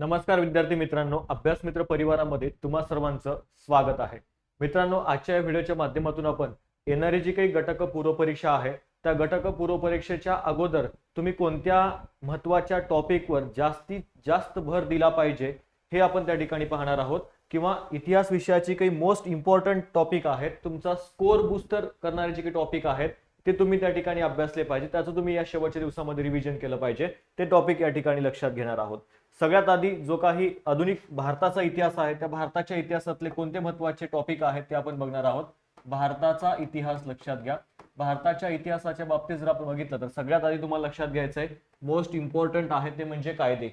नमस्कार विद्यार्थी मित्रांनो अभ्यास मित्र परिवारामध्ये तुम्हा सर्वांचं स्वागत आहे. मित्रांनो आजच्या या व्हिडिओच्या माध्यमातून आपण येणारी जी काही घटक पूर्वपरीक्षा आहे त्या घटक पूर्वपरीक्षेच्या अगोदर तुम्ही कोणत्या महत्त्वाच्या टॉपिकवर जास्तीत जास्त भर दिला पाहिजे हे आपण त्या ठिकाणी पाहणार आहोत. किंवा इतिहास विषयाची काही मोस्ट इम्पॉर्टंट टॉपिक आहेत तुमचा स्कोर बुस्टर करणारे जे काही टॉपिक आहेत ते तुम्ही त्या ठिकाणी अभ्यासले पाहिजे. त्याचं तुम्ही या शेवटच्या दिवसामध्ये रिव्हिजन केलं पाहिजे. ते टॉपिक या ठिकाणी लक्षात घेणार आहोत. सगळ्यात आधी जो काही आधुनिक भारताचा इतिहास आहे त्या भारताच्या इतिहासातले कोणते महत्त्वाचे टॉपिक आहेत ते आपण बघणार आहोत. भारताचा इतिहास लक्षात घ्या. भारताच्या इतिहासाच्या बाबतीत जर आपण बघितलं तर सगळ्यात आधी तुम्हाला लक्षात घ्यायचं आहे मोस्ट इम्पॉर्टंट आहे ते म्हणजे कायदे.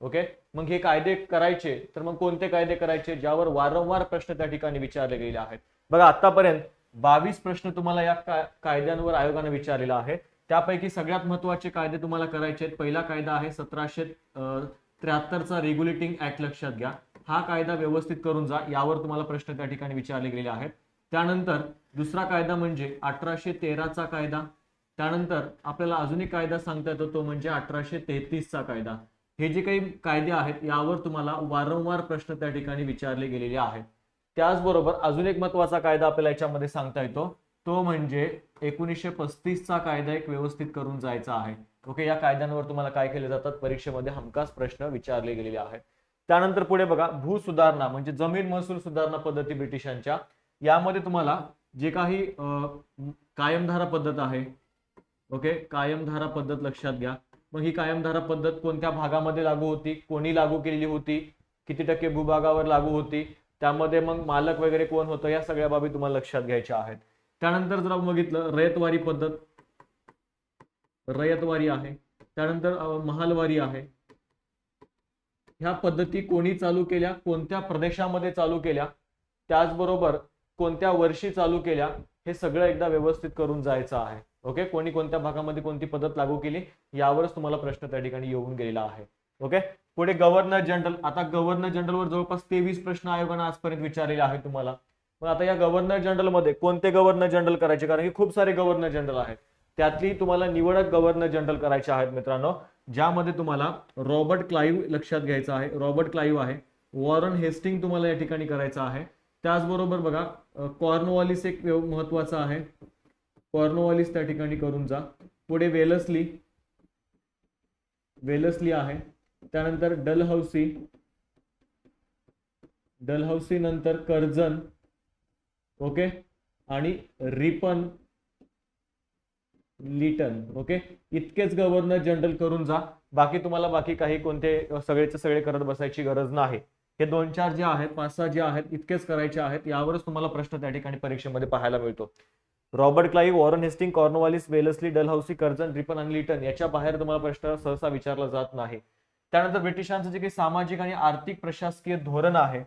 ओके मग हे कायदे करायचे तर मग कोणते कायदे करायचे? ज्यावर वारंवार प्रश्न त्या ठिकाणी विचारले गेले आहेत. बघा आतापर्यंत बावीस प्रश्न तुम्हाला या कायद्यांवर आयोगाने विचारलेला आहे. त्यापैकी सगळ्यात महत्त्वाचे कायदे तुम्हाला करायचे आहेत. पहिला कायदा आहे सतराशे त्र्याहत्तरचा रेग्युलेटिंग ऍक्ट लक्षात घ्या. हा कायदा व्यवस्थित करून जा यावर तुम्हाला प्रश्न त्या ठिकाणी विचारले गेलेले आहेत. त्यानंतर दुसरा कायदा म्हणजे अठराशे तेराचा कायदा. त्यानंतर आपल्याला अजून एक कायदा सांगता येतो तो म्हणजे अठराशे तेहतीसचा कायदा. हे जे काही कायदे आहेत यावर तुम्हाला वारंवार प्रश्न त्या ठिकाणी विचारले गेलेले आहेत. त्याचबरोबर अजून एक महत्त्वाचा कायदा आपल्याला याच्यामध्ये सांगता येतो. तो म्हणजे एकोणीसशे पस्तीसचा कायदा एक व्यवस्थित करून जायचा आहे. ओके या कायद्यांवर तुम्हाला काय केले जातात परीक्षेमध्ये हमखास प्रश्न विचारले गेलेले आहेत. त्यानंतर पुढे बघा भू सुधारणा म्हणजे जमीन महसूल सुधारणा पद्धती ब्रिटिशांच्या. यामध्ये तुम्हाला जे काही कायमधारा पद्धत आहे ओके कायमधारा पद्धत लक्षात घ्या. मग ही कायमधारा पद्धत कोणत्या भागामध्ये लागू होती? कोणी लागू केलेली होती? किती टक्के भूभागावर लागू होती? त्यामध्ये मग मालक वगैरे कोण होतं? या सगळ्या बाबी तुम्हाला लक्षात घ्यायच्या आहेत. त्यानंतर जर बघितलं रयतवारी पद्धत. रयतवारी आहे. त्यानंतर महालवारी आहे. ह्या पद्धती कोणी चालू केल्या? कोणत्या प्रदेशामध्ये चालू केल्या? त्याचबरोबर कोणत्या वर्षी चालू केल्या? हे सगळं एकदा व्यवस्थित करून जायचं आहे. ओके? कोणी कोणत्या भागामध्ये कोणती पद्धत लागू केली? यावरच तुम्हाला प्रश्न त्या ठिकाणी येऊन गेलेला आहे. ओके? पुढे गव्हर्नर जनरल. आता गव्हर्नर जनरलवर जवळपास तेवीस प्रश्न आयोगानं आजपर्यंत विचारलेले आहेत तुम्हाला. पण आता या गव्हर्नर जनरलमध्ये कोणते गव्हर्नर जनरल करायचे? कारण की खूप सारे गव्हर्नर जनरल आहेत. त्यातली तुम्हाला निवडक गव्हर्नर जनरल करायचे आहेत मित्रांनो ज्यामध्ये तुम्हाला रॉबर्ट क्लाईव्ह लक्षात घ्यायचा आहे रॉबर्ट क्लाईव्ह आहे वॉरन हेस्टिंग तुम्हाला या ठिकाणी करायचं आहे. त्याचबरोबर बघा अ, कॉर्नवॉलिस एक महत्त्वाचा आहे. कॉर्नवॉलिस त्या ठिकाणी करून जा. पुढे वेलसली. वेलसली आहे. त्यानंतर डलहौसी. डलहौसी नंतर कर्जन. ओके? आणि रिपन. लिटन ओके इतकेच गव्हर्नर जनरल करून जा. बाकी तुम्हाला बाकी काही कोणते सगळेचे सगळे करत बसायची गरज नाही. हे दोन चार जे आहेत पाच सहा जे आहेत इतकेच करायचे आहेत यावरच तुम्हाला प्रश्न त्या ठिकाणी परीक्षेमध्ये पाहायला मिळतो. Robert Clive Warren Hasting Cornwallis Wellesley Dalhousie Curzon Ripon आणि लिटन याच्या बाहेर तुम्हाला प्रश्न सहसा विचारला जात नाही. त्यानंतर ब्रिटिशांचं जे काही सामाजिक आणि आर्थिक प्रशासकीय धोरण आहे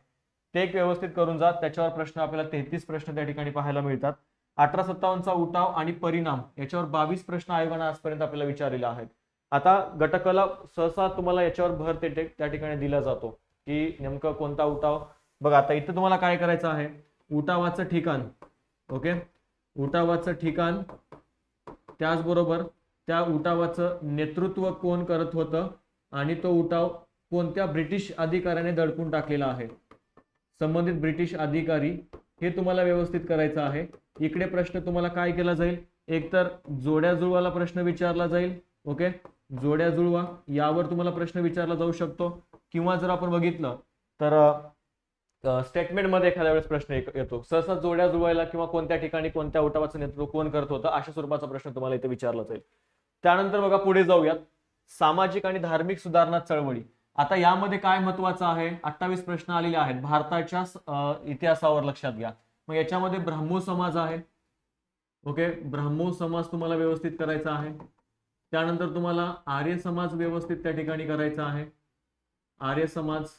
ते एक व्यवस्थित करून जात त्याच्यावर प्रश्न आपल्याला तेहतीस प्रश्न त्या ठिकाणी पाहायला मिळतात. अठरा सत्तावन्नचा उठाव आणि परिणाम याच्यावर बावीस प्रश्न आयोगानं आजपर्यंत आपल्याला विचारलेले आहेत. आता गटकला सहसा तुम्हाला याच्यावर भर ते ते- त्या ठिकाणी दिला जातो की नेमकं कोणता उठाव? बघा आता इथं तुम्हाला काय करायचं आहे? उठावाचं ठिकाण ओके? उठावाचं ठिकाण त्याचबरोबर त्या उठावाचं नेतृत्व कोण करत होतं? आणि तो उठाव कोणत्या ब्रिटिश अधिकाऱ्याने दडपून टाकलेला आहे? संबंधित ब्रिटिश अधिकारी हे तुम्हाला व्यवस्थित करायचं आहे. इकडे प्रश्न तुम्हाला काय केला जाईल? एकतर जोड्या जुळवाला प्रश्न विचारला जाईल ओके? जोड्या जुळवा यावर तुम्हाला प्रश्न विचारला जाऊ शकतो. किंवा जर आपण बघितलं तर स्टेटमेंटमध्ये एखाद्या वेळेस प्रश्न येतो. सहसा जोड्या जुळवायला किंवा कोणत्या ठिकाणी कोणत्या उठावाचं नेतृत्व कोण करत होतं अशा स्वरूपाचा प्रश्न तुम्हाला इथे विचारला जाईल. त्यानंतर बघा पुढे जाऊयात. सामाजिक आणि धार्मिक सुधारणा चळवळी. आता यामध्ये काय महत्वाचं आहे? अठ्ठावीस प्रश्न आलेले आहेत. भारताच्या इतिहासावर लक्षात घ्या. मग याच्यामध्ये ब्राह्मो समाज आहे. ओके? ब्राह्मो समाज तुम्हाला व्यवस्थित करायचा आहे. त्यानंतर तुम्हाला आर्य समाज व्यवस्थित त्या ठिकाणी करायचा आहे. आर्य समाज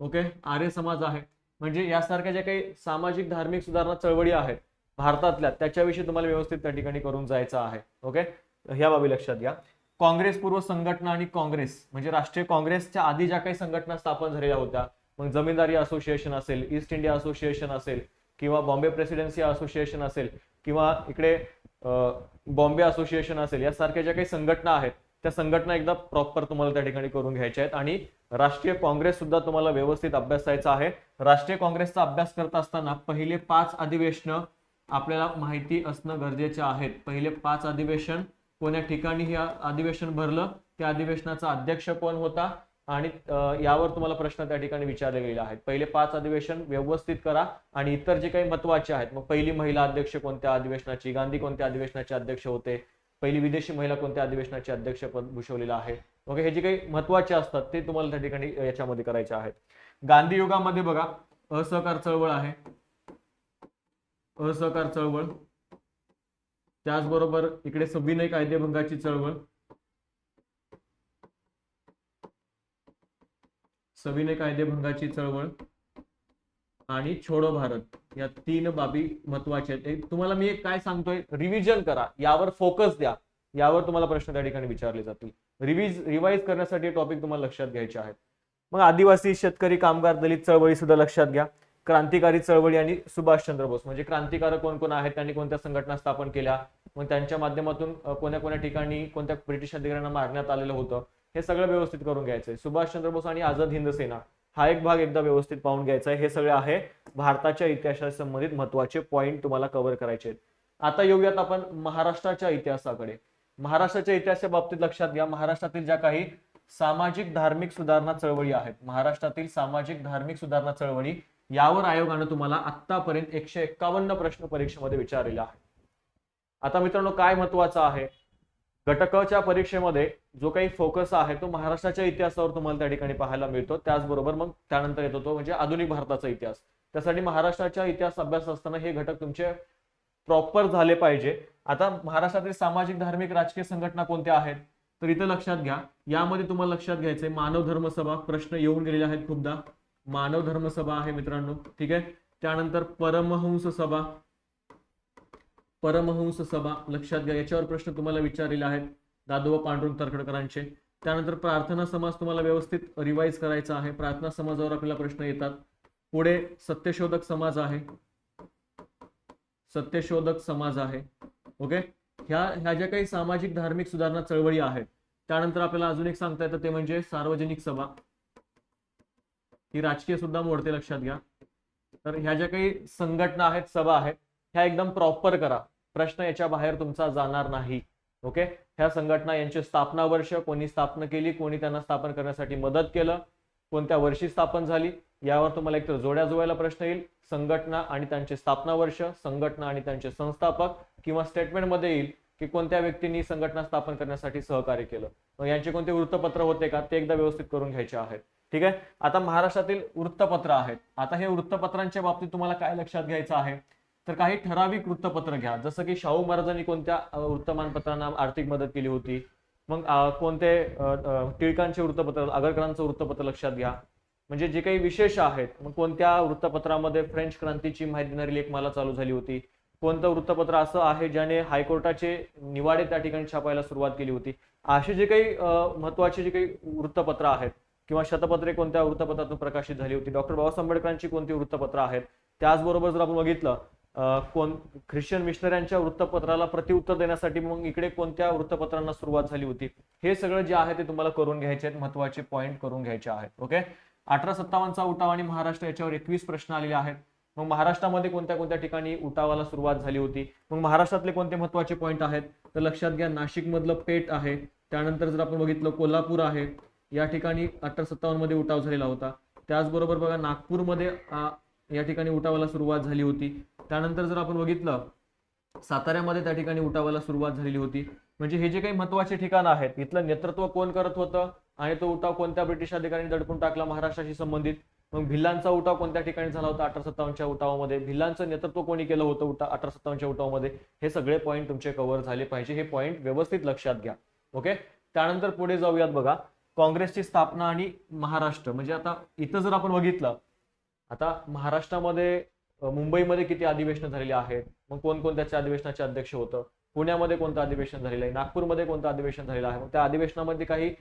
ओके? आर्य समाज आहे. म्हणजे यासारख्या ज्या काही सामाजिक धार्मिक सुधारणा चळवळी आहेत भारतातल्या त्याच्याविषयी तुम्हाला व्यवस्थित त्या ठिकाणी करून जायचं आहे. ओके? ह्या बाबी लक्षात घ्या. काँग्रेस पूर्व संघटना आणि काँग्रेस म्हणजे राष्ट्रीय काँग्रेसच्या आधी ज्या काही संघटना स्थापन झालेल्या होत्या मग जमीनदारी असोसिएशन असेल ईस्ट इंडिया असोसिएशन असेल किंवा बॉम्बे प्रेसिडेन्सी असोसिएशन असेल किंवा इकडे बॉम्बे असोसिएशन असेल यासारख्या ज्या काही संघटना आहेत त्या संघटना एकदा प्रॉपर तुम्हाला त्या ठिकाणी करून घ्यायच्या आहेत. आणि राष्ट्रीय काँग्रेस सुद्धा तुम्हाला व्यवस्थित अभ्यासायचा आहे. राष्ट्रीय काँग्रेसचा अभ्यास करत असताना पहिले पाच अधिवेशन आपल्याला माहिती असणं गरजेचे आहेत पहिले पाच अधिवेशन कोण्या ठिकाणी हे अधिवेशन भरलं? त्या अधिवेशनाचा अध्यक्ष कोण होता? आणि यावर तुम्हाला प्रश्न त्या ठिकाणी विचारले गेले आहेत. पहिले पाच अधिवेशन व्यवस्थित करा आणि इतर जे काही महत्त्वाचे आहेत मग पहिली महिला अध्यक्ष कोणत्या अधिवेशनाची गांधी कोणत्या अधिवेशनाचे अध्यक्ष होते पहिली विदेशी महिला कोणत्या अधिवेशनाचे अध्यक्षपद भूषवलेलं आहे मग हे जे काही महत्त्वाचे असतात ते तुम्हाला त्या ठिकाणी याच्यामध्ये करायचे आहेत. गांधी युगामध्ये बघा असहकार चळवळ आहे. असहकार चळवळ. त्याचबरोबर इकडे सविनय कायदेभंगाची चळवळ. सविनय कायदेभंगाची चळवळ आणि छोडो भारत या तीन बाबी महत्त्वाच्या आहेत. तुम्हाला मी एक काय सांगतोय? रिव्हिजन करा. यावर फोकस द्या. यावर तुम्हाला प्रश्न त्या ठिकाणी विचारले जातील. रिव्हिज रिवाइज करण्यासाठी टॉपिक तुम्हाला लक्षात घ्यायचे आहेत. मग आदिवासी शेतकरी कामगार दलित चळवळी सुद्धा लक्षात घ्या. क्रांतिकारी चळवळी आणि सुभाषचंद्र बोस. म्हणजे क्रांतिकारक कोण कोण आहेत? त्यांनी कोणत्या संघटना स्थापन केल्या? मग त्यांच्या माध्यमातून कोण्या कोण्या ठिकाणी कोणत्या ब्रिटिश अधिकाऱ्यांना मारण्यात आलेलं होतं? हे सगळं व्यवस्थित करून घ्यायचंय. सुभाषचंद्र बोस आणि आझाद हिंद सेना हा एक भाग एकदा व्यवस्थित पाहून घ्यायचा आहे. हे सगळे आहे भारताच्या इतिहासाशी संबंधित महत्त्वाचे पॉईंट तुम्हाला कव्हर करायचे आहेत. आता येऊयात आपण महाराष्ट्राच्या इतिहासाकडे. महाराष्ट्राच्या इतिहासाच्या बाबतीत लक्षात घ्या. महाराष्ट्रातील ज्या काही सामाजिक धार्मिक सुधारणा चळवळी आहेत महाराष्ट्रातील सामाजिक धार्मिक सुधारणा चळवळी यावर आयोगानं तुम्हाला आतापर्यंत एकशे एक्कावन्न प्रश्न परीक्षेमध्ये विचारलेले आहे आता मित्रांनो काय महत्वाचं आहे? घटकच्या परीक्षेमध्ये जो काही फोकस आहे तो महाराष्ट्राच्या इतिहासावर तुम्हाला त्या ठिकाणी पाहायला मिळतो. त्याचबरोबर मग त्यानंतर येतो तो म्हणजे आधुनिक भारताचा इतिहास. त्यासाठी महाराष्ट्राच्या इतिहास अभ्यास असताना हे घटक तुमचे प्रॉपर झाले पाहिजे. आता महाराष्ट्रातील सामाजिक धार्मिक राजकीय संघटना कोणत्या आहेत? तर इथं लक्षात घ्या. यामध्ये तुम्हाला लक्षात घ्यायचंय मानव धर्म सभा प्रश्न येऊन गेलेले आहेत खूपदा. मानव धर्म सभा आहे मित्रांनो. ठीक आहे? त्यानंतर परमहंस सभा. परमहंस सभा. लक्षात घ्या याच्यावर प्रश्न तुम्हाला विचारलेले आहेत. दादोबा पांडुरंग तरखडकरांचे. त्यानंतर प्रार्थना समाज तुम्हाला व्यवस्थित रिवाइज करायचा आहे. प्रार्थना समाजावर आपल्याला प्रश्न येतात. पुढे सत्यशोधक समाज आहे. सत्यशोधक समाज आहे. ओके? ह्या ह्या ज्या काही सामाजिक धार्मिक सुधारणा चळवळी आहेत त्यानंतर आपल्याला अजून एक सांगता येतं ते म्हणजे सार्वजनिक सभा. ही राजकीय सुद्धा मोडते लक्षात घ्या. तर ह्या ज्या काही संघटना आहेत सभा आहेत ह्या एकदम प्रॉपर करा. प्रश्न याच्या बाहेर तुमचा जाणार नाही. ओके? ह्या संघटना यांचे स्थापना वर्ष कोणी स्थापना केली कोणी त्यांना स्थापन करण्यासाठी मदत केलं कोणत्या वर्षी स्थापन झाली यावर तुम्हाला एकतर जोड्या जोडायला प्रश्न येईल. संघटना आणि त्यांचे स्थापना वर्ष संघटना आणि त्यांचे संस्थापक किंवा स्टेटमेंटमध्ये येईल की कोणत्या व्यक्तींनी संघटना स्थापन करण्यासाठी सहकार्य केलं. मग यांचे कोणते वृत्तपत्र होते का ते एकदा व्यवस्थित करून घ्यायचे आहेत. ठीक आहे? आता महाराष्ट्रातील वृत्तपत्र आहेत. आता हे वृत्तपत्रांच्या बाबतीत तुम्हाला काय लक्षात घ्यायचं आहे? तर काही ठराविक वृत्तपत्र घ्या. जसं की शाहू महाराजांनी कोणत्या वृत्तमानपत्रांना आर्थिक मदत केली होती? मग कोणते टिळकांचे वृत्तपत्र आगरकरांचं वृत्तपत्र लक्षात घ्या. म्हणजे जे काही विशेष आहेत मग कोणत्या वृत्तपत्रामध्ये फ्रेंच क्रांतीची माहिती देणारी लेखमाला चालू झाली होती? कोणतं वृत्तपत्र असं आहे ज्याने हायकोर्टाचे निवाडे त्या ठिकाणी छापायला सुरुवात केली होती? असे जे काही महत्त्वाचे जे काही वृत्तपत्र आहेत किंवा शतपत्रे कोणत्या वृत्तपत्रातून प्रकाशित झाली होती? डॉक्टर बाबासाहेब आंबेडकरांची कोणती वृत्तपत्र आहेत? त्याचबरोबर जर आपण बघितलं कोण ख्रिश्चन मिशनऱ्यांच्या वृत्तपत्राला प्रतिउत्तर देण्यासाठी मग इकडे कोणत्या वृत्तपत्रांना सुरुवात झाली होती? हे सगळं जे आहे ते तुम्हाला करून घ्यायचे आहेत महत्त्वाचे पॉईंट करून घ्यायचे आहेत ओके अठरा सत्तावन्नचा उठाव आणि महाराष्ट्र याच्यावर एकवीस प्रश्न आलेले आहेत. मग महाराष्ट्रामध्ये कोणत्या कोणत्या ठिकाणी उठावाला सुरुवात झाली होती? मग महाराष्ट्रातले कोणते महत्त्वाचे पॉईंट आहेत? तर लक्षात घ्या नाशिकमधलं पेट पेठ आहे. त्यानंतर जर आपण बघितलं कोल्हापूर आहे. या ठिकाणी अठरा सत्तावन्नमध्ये उठाव झालेला होता. त्याचबरोबर बघा नागपूरमध्ये या ठिकाणी उठावाला सुरुवात झाली होती. त्यानंतर जर आपण बघितलं साताऱ्यामध्ये त्या ठिकाणी उठावाला सुरुवात झालेली होती. म्हणजे हे जे काही महत्त्वाचे ठिकाण आहेत इथलं नेतृत्व कोण करत होतं आणि तो उठाव कोणत्या ब्रिटिश अधिकाऱ्यांनी दडपून टाकला महाराष्ट्राशी संबंधित? मग भिल्लांचा उठाव कोणत्या ठिकाणी झाला होता? अठरा सत्तावन्नच्या उठावामध्ये. भिल्लांचं नेतृत्व कोणी केलं होतं उठा अठरा सत्तावन्नच्या उठावामध्ये? हे सगळे पॉईंट तुमचे कव्हर झाले पाहिजे. हे पॉईंट व्यवस्थित लक्षात घ्या. ओके त्यानंतर पुढे जाऊयात बघा. काँग्रेसची स्थापना आणि महाराष्ट्र. म्हणजे आता इथं जर आपण बघितलं आता महाराष्ट्रामध्ये मुंबईमध्ये किती अधिवेशनं झालेली आहेत? मग कोणकोणत्या अधिवेशनाचे अध्यक्ष होतं? पुण्यामध्ये कोणतं अधिवेशन झालेलं आहे? नागपूरमध्ये कोणतं अधिवेशन झालेलं आहे? मग त्या अधिवेशनामध्ये काही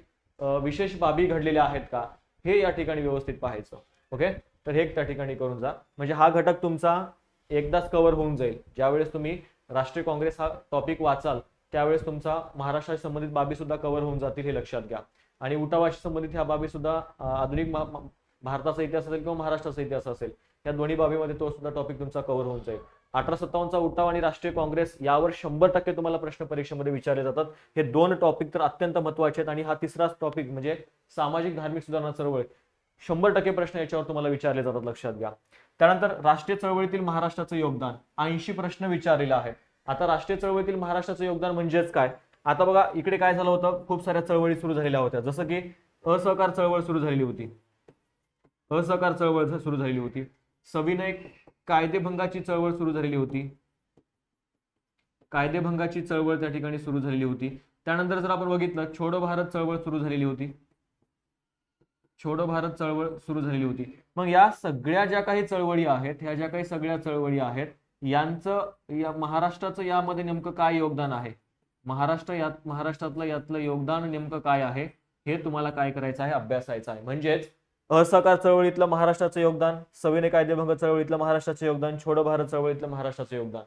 विशेष बाबी घडलेल्या आहेत का? हे या ठिकाणी व्यवस्थित पाहायचं. ओके? तर हे त्या ठिकाणी करून जा. म्हणजे हा घटक तुमचा एकदाच कव्हर होऊन जाईल. ज्यावेळेस तुम्ही राष्ट्रीय काँग्रेस हा टॉपिक वाचाल त्यावेळेस तुमचा महाराष्ट्राशी संबंधित बाबी सुद्धा कव्हर होऊन जातील हे लक्षात घ्या. आणि उठावाशी संबंधित ह्या बाबी सुद्धा आधुनिक भारताचा इतिहास असेल किंवा महाराष्ट्राचा इतिहास असेल या दोन्ही बाबीमध्ये तो सुद्धा टॉपिक तुमचा कव्हर होऊन जाईल. अठरा सत्तावन्नचा उठाव आणि राष्ट्रीय काँग्रेस यावर शंभर टक्के तुम्हाला प्रश्न परीक्षेमध्ये विचारले जातात. हे दोन टॉपिक तर अत्यंत महत्त्वाचे आहेत आणि हा तिसराच टॉपिक म्हणजे सामाजिक धार्मिक सुधारणा चळवळ. शंभर टक्के प्रश्न याच्यावर तुम्हाला विचारले जातात लक्षात घ्या. त्यानंतर राष्ट्रीय चळवळीतील महाराष्ट्राचं योगदान. ऐंशी प्रश्न विचारलेला आहे. आता राष्ट्रीय चळवळीतील महाराष्ट्राचं योगदान म्हणजेच काय? आता बघा इकडे काय झालं होतं? खूप साऱ्या चळवळी सुरू झालेल्या होत्या. जसं की असहकार चळवळ सुरू झालेली होती. असहकार चळवळ सुरू झालेली होती. सविनय कायदेभंगाची चळवळ सुरू झालेली होती. कायदेभंगाची चळवळ त्या ठिकाणी सुरू झालेली होती. त्यानंतर जर आपण बघितलं छोडो भारत चळवळ सुरू झालेली होती. छोडो भारत चळवळ सुरू झालेली होती. मग या सगळ्या ज्या काही चळवळी आहेत ह्या ज्या काही सगळ्या चळवळी आहेत यांचं या महाराष्ट्राचं यामध्ये नेमकं काय योगदान आहे? महाराष्ट्र यात महाराष्ट्रातलं यातलं योगदान नेमकं काय आहे? हे तुम्हाला काय करायचं आहे? अभ्यासायचं आहे. म्हणजेच असहकार चळवळीतलं महाराष्ट्राचं योगदान सविनय कायदेभंग चळवळीतलं महाराष्ट्राचं योगदान छोडो भारत चळवळीतलं महाराष्ट्राचं योगदान.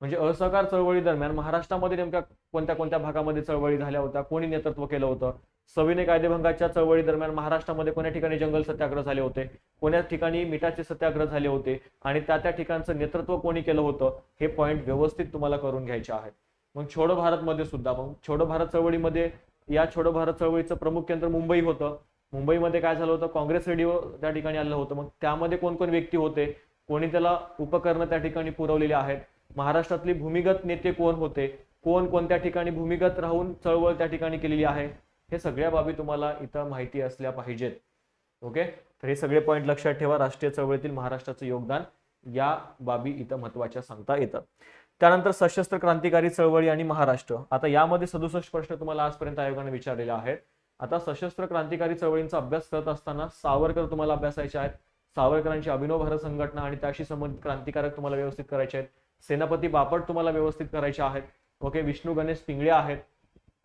म्हणजे असहकार चळवळी दरम्यान महाराष्ट्रामध्ये नेमक्या कोणत्या कोणत्या भागामध्ये चळवळी झाल्या होत्या कोणी नेतृत्व केलं होतं? सविनय कायदेभंगाच्या चळवळी दरम्यान महाराष्ट्रामध्ये कोण्या ठिकाणी जंगल सत्याग्रह झाले होते? कोण्या ठिकाणी मिठाचे सत्याग्रह झाले होते? आणि त्या त्या ठिकाणचं नेतृत्व कोणी केलं होतं? हे पॉईंट व्यवस्थित तुम्हाला करून घ्यायचे आहेत. मग छोडो भारतमध्ये सुद्धा मग छोडो भारत चळवळीमध्ये या छोडो भारत चळवळीचं प्रमुख केंद्र मुंबई होतं. मुंबईमध्ये काय झालं होतं? काँग्रेस रेडिओ त्या ठिकाणी आलं होतं. मग त्यामध्ये कोण कोण व्यक्ती होते? कोणी त्याला उपकरणं त्या ठिकाणी पुरवलेली आहेत? महाराष्ट्रातली भूमिगत नेते कोण होते? कोण कोणत्या ठिकाणी भूमिगत राहून चळवळ त्या ठिकाणी केलेली आहे? हे सगळ्या बाबी तुम्हाला इथं माहिती असल्या पाहिजेत. ओके? तर हे सगळे पॉईंट लक्षात ठेवा. राष्ट्रीय चळवळीतील महाराष्ट्राचं योगदान या बाबी इथं महत्त्वाच्या सांगता येतात त्यानंतर सशस्त्र क्रांतिकारी चळवळी आणि महाराष्ट्र. आता यामध्ये सदुसष्ट प्रश्न तुम्हाला आजपर्यंत आयोगाने विचारलेले आहेत. आता सशस्त्र क्रांतिकारी चळवळींचा अभ्यास करत असताना सावरकर तुम्हाला अभ्यासायचे आहेत. सावरकरांची अभिनव भारत संघटना आणि त्याशी संबंधित क्रांतिकारक तुम्हाला व्यवस्थित करायचे आहेत. सेनापती बापट तुम्हाला व्यवस्थित करायचे आहेत. ओके विष्णू गणेश पिंगळे आहेत.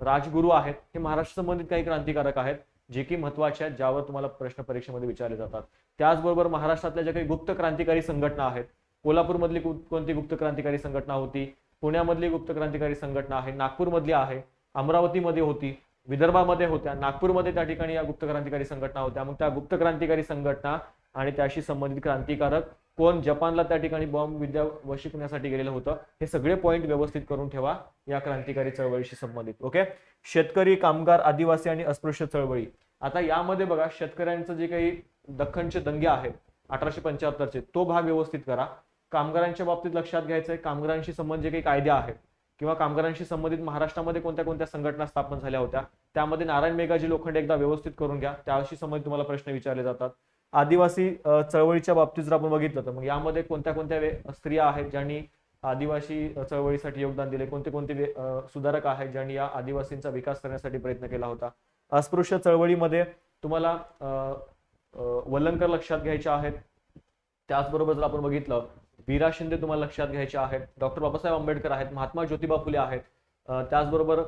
राजगुरू आहेत. हे महाराष्ट्र संबंधित काही क्रांतिकारक आहेत जे की महत्त्वाचे आहेत ज्यावर तुम्हाला प्रश्न परीक्षेमध्ये विचारले जातात. त्याचबरोबर महाराष्ट्रातल्या ज्या काही गुप्त क्रांतिकारी संघटना आहेत कोल्हापूरमधली कोणती गुप्त क्रांतिकारी संघटना होती? पुण्यामधली गुप्त क्रांतिकारी संघटना आहे नागपूरमधली आहे अमरावतीमध्ये होती विदर्भामध्ये होत्या. नागपूरमध्ये त्या ठिकाणी या गुप्त क्रांतिकारी संघटना होत्या. मग त्या गुप्त क्रांतिकारी संघटना आणि त्याशी संबंधित क्रांतिकारक कोण? जपानला त्या ठिकाणी बॉम्ब विद्या शिकण्यासाठी गेलेलं होतं. हे सगळे पॉईंट व्यवस्थित करून ठेवा या क्रांतिकारी चळवळीशी संबंधित. ओके शेतकरी कामगार आदिवासी आणि अस्पृश्य चळवळी. आता यामध्ये बघा शेतकऱ्यांचं जे काही दख्खनचे दंगे आहेत अठराशे पंच्याहत्तरचे तो भाग व्यवस्थित करा. कामगारांच्या बाबतीत लक्षात घ्यायचं आहे कामगारांशी संबंधित जे काही कायदे आहेत किंवा कामगारांशी संबंधित महाराष्ट्रामध्ये कोणत्या कोणत्या संघटना स्थापन झाल्या होत्या त्यामध्ये नारायण मेघाजी लोखंडे एकदा व्यवस्थित करून घ्या त्याशी संबंधित तुम्हाला प्रश्न विचारले जातात. आदिवासी चळवळीच्या बाबतीत जर आपण बघितलं तर मग यामध्ये कोणत्या कोणत्या स्त्रिया आहेत ज्यांनी आदिवासी चळवळीसाठी योगदान दिले कोणते कोणते सुधारक आहेत ज्यांनी या आदिवासींचा विकास करण्यासाठी प्रयत्न केला होता? अस्पृश्य चळवळीमध्ये तुम्हाला वल्लंकर वलंकर लक्षात घ्यायचे आहेत. त्याचबरोबर जर आपण बघितलं वीरा शिंदे तुम्हाला लक्षात घ्यायचे आहेत. डॉक्टर बाबासाहेब आंबेडकर आहेत महात्मा ज्योतिबा फुले आहेत. त्याचबरोबर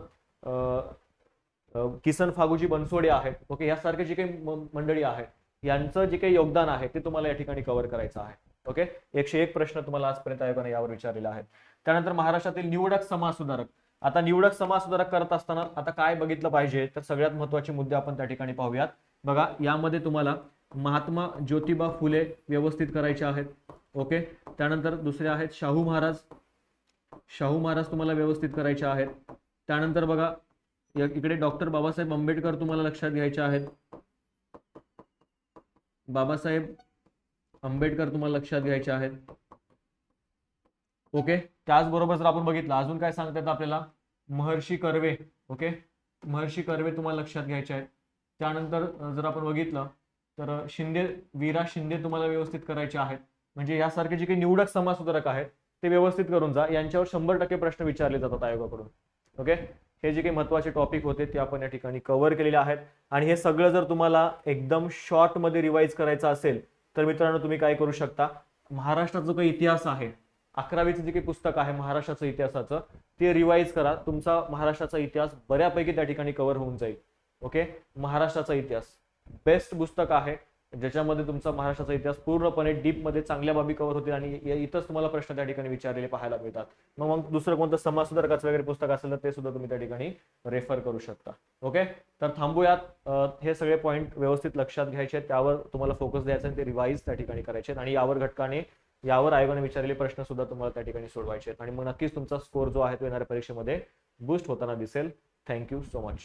किसन फागुजी बनसोडे आहेत. ओके यासारखे जे काही मंडळी आहेत यांचं जे काही योगदान आहे ते तुम्हाला या ठिकाणी कव्हर करायचं आहे. ओके एकशे एक प्रश्न तुम्हाला आजपर्यंत आयोगाने यावर विचारलेला आहे त्यानंतर महाराष्ट्रातील निवडक समाज सुधारक आता निवडक समाज सुधारक करत असताना आता काय बघितलं पाहिजे तर सगळ्यात महत्त्वाचे मुद्दे आपण त्या ठिकाणी पाहूयात. बघा यामध्ये तुम्हाला महात्मा ज्योतिबा फुले व्यवस्थित करायचे आहेत. ओके? त्यानंतर दुसरे आहेत शाहू महाराज. शाहू महाराज तुम्हाला व्यवस्थित करायचे आहेत. त्यानंतर बघा इकडे डॉक्टर बाबासाहेब आंबेडकर तुम्हाला लक्षात घ्यायचे आहेत. बाबासाहेब आंबेडकर तुम्हाला लक्षात घ्यायचे आहेत. ओके? त्याचबरोबर जर आपण बघितलं अजून काय सांगता आपल्याला? महर्षी कर्वे ओके? महर्षी कर्वे तुम्हाला लक्षात घ्यायचे आहेत. त्यानंतर जर आपण बघितलं तर शिंदे वीरा शिंदे तुम्हाला व्यवस्थित करायचे आहेत. म्हणजे यासारखे जे काही निवडक समाजसुधारक आहेत ते व्यवस्थित करून जा. यांच्यावर शंभर टक्के प्रश्न विचारले जातात आयोगाकडून. ओके? हे जे काही महत्त्वाचे टॉपिक होते ते आपण या ठिकाणी कव्हर केलेले आहेत. आणि हे सगळं जर तुम्हाला एकदम शॉर्टमध्ये रिवाईज करायचं असेल तर मित्रांनो तुम्ही काय करू शकता? महाराष्ट्राचा जो काही इतिहास आहे अकरावीचं जे काही पुस्तक आहे महाराष्ट्राचं इतिहासाचं ते रिवाईज करा. तुमचा महाराष्ट्राचा इतिहास बऱ्यापैकी त्या ठिकाणी कव्हर होऊन जाईल. ओके? महाराष्ट्राचा इतिहास. बेस्ट पुस्तक आहे. ज्याच्यामध्ये तुमचा महाराष्ट्राचा इतिहास पूर्णपणे डीपमध्ये चांगल्या बाबी कव्हर होतील आणि इथंच तुम्हाला प्रश्न त्या ठिकाणी विचारलेले पाहायला मिळतात. मग मग दुसरं कोणतं समाजसुधारकाचं वगैरे पुस्तक असेल तर ते सुद्धा तुम्ही त्या ठिकाणी रेफर करू शकता. ओके तर थांबूयात. हे सगळे पॉईंट व्यवस्थित लक्षात घ्यायचे त्यावर तुम्हाला फोकस द्यायचा आणि ते रिवाईज त्या ठिकाणी करायचे आणि यावर घटकाने यावर आयोगाने विचारलेले प्रश्न सुद्धा तुम्हाला त्या ठिकाणी सोडवायचे आहेत. आणि मग नक्कीच तुमचा स्कोर जो आहे तो येणाऱ्या परीक्षेमध्ये बूस्ट होताना दिसेल. Thank you so much